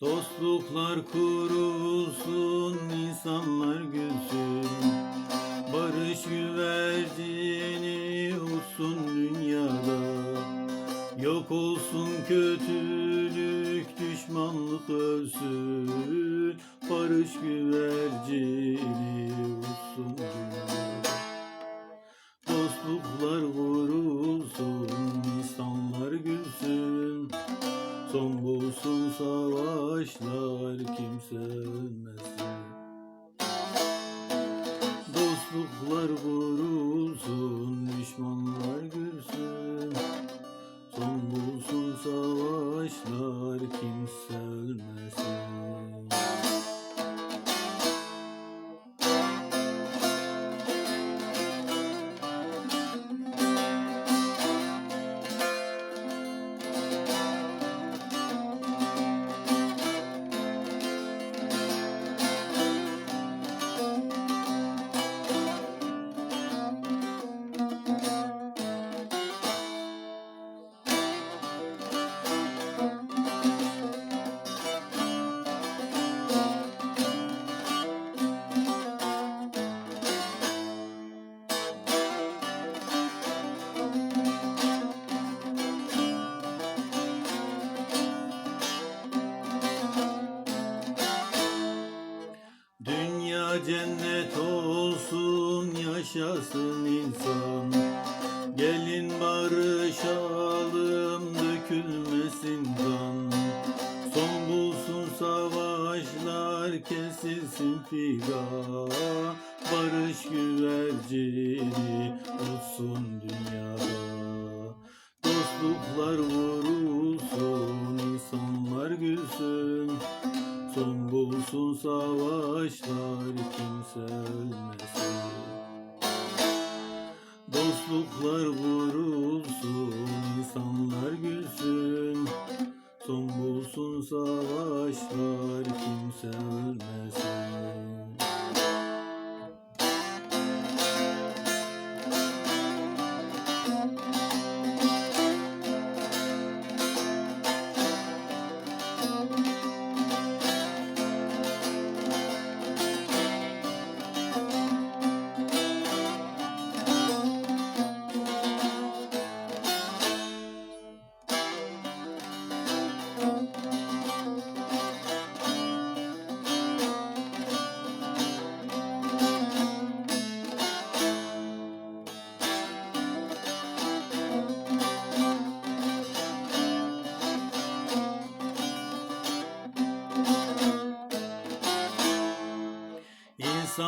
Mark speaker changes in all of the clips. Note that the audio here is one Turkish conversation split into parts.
Speaker 1: Dostluklar kurulsun, insanlar gülsün. Barış güvercini uçsun dünyada. Yok olsun kötülük, düşmanlık ölsün. Barış güvercini uçsun dünyada. Dostluklar vurulsun, Dostluklar vurulsun, düşmanlar gülsün. Cennet olsun, yaşasın insan. Gelin barışalım, dökülmesin kan. Son bulsun savaşlar, kesilsin figan. Barış güvercini uçsun dünyada. Dostluklar vurulsun, Bulsun savaşlar, kimse ölmesin. Dostluklar vurulsun, insanlar gülsün. Son bulsun savaşlar, kimse ölmesin.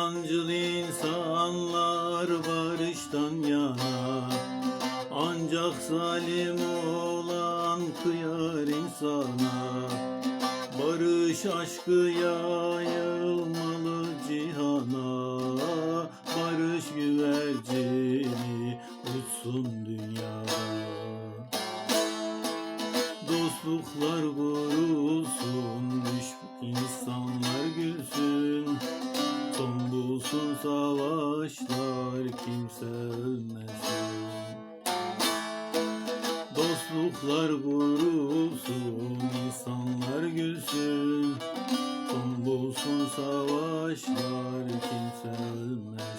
Speaker 1: İnsancıl insanlar barıştan yana. Ancak zalim olan kıyar insana. Barış aşkı yayılmalı cihana. Barış güvercini uçsun dünyada. Dostluklar vurulsun, düş- insanlar gülsün. Savaşlar, kimse ölmesin. Dostluklar vurulsun, insanlar gülsün. Son bulsun savaşlar, kimse ölmesin.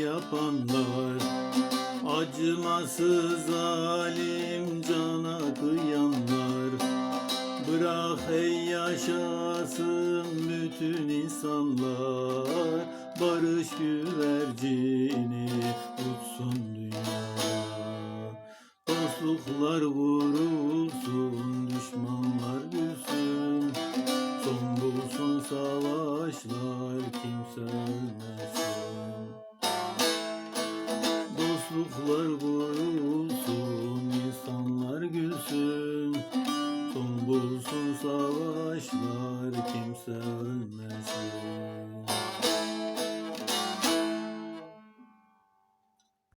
Speaker 1: yapanlar Acımasız zalim cana kıyanlar. Bırak hey yaşasın bütün insanlar Barış güvercini uçsun dünya. Dostluklar vurulsun gülsün. Son savaşlar, kimse ölmesin.